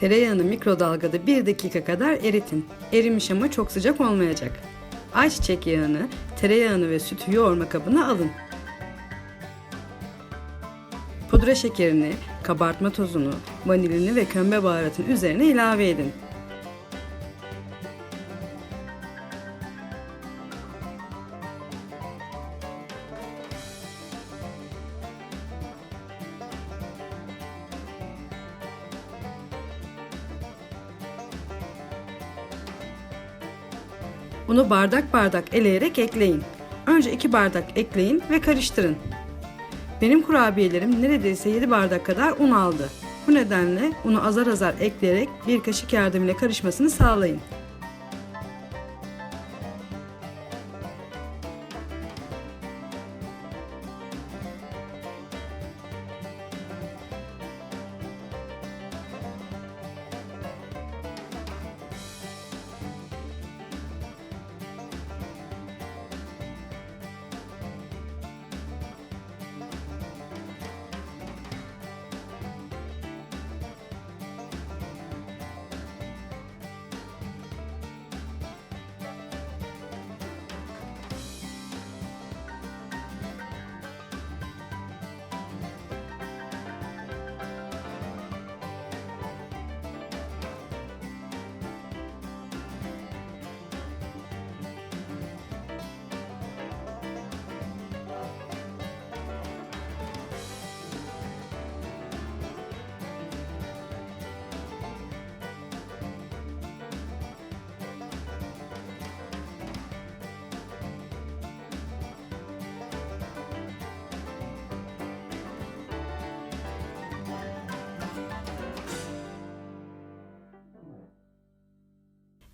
Tereyağını mikrodalgada 1 dakika kadar eritin. Erimiş ama çok sıcak olmayacak. Ayçiçek yağını, tereyağını ve sütü yoğurma kabına alın. Pudra şekerini, kabartma tozunu, vanilini ve kömbe baharatını üzerine ilave edin. Unu bardak bardak eleyerek ekleyin. Önce 2 bardak ekleyin ve karıştırın. Benim kurabiyelerim neredeyse 7 bardak kadar un aldı. Bu nedenle unu azar azar ekleyerek bir kaşık yardımıyla karışmasını sağlayın.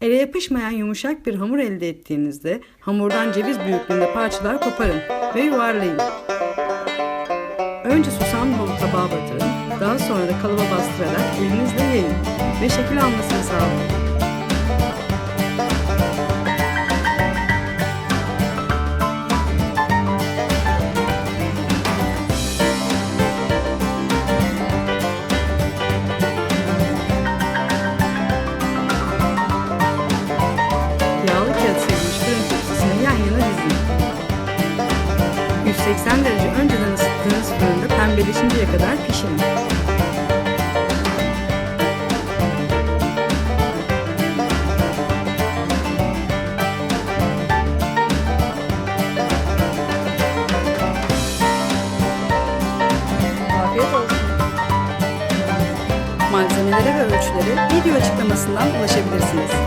Ele yapışmayan yumuşak bir hamur elde ettiğinizde hamurdan ceviz büyüklüğünde parçalar koparın ve yuvarlayın. Önce susam dolu tabağa batırın, daha sonra da kalıba bastırarak elinizle yayın ve şekil almasını sağlayın. 180 derece önceden ısıttığınız fırında pembeleşinceye kadar pişirin. Afiyet olsun. Malzemelere ve ölçülere video açıklamasından ulaşabilirsiniz.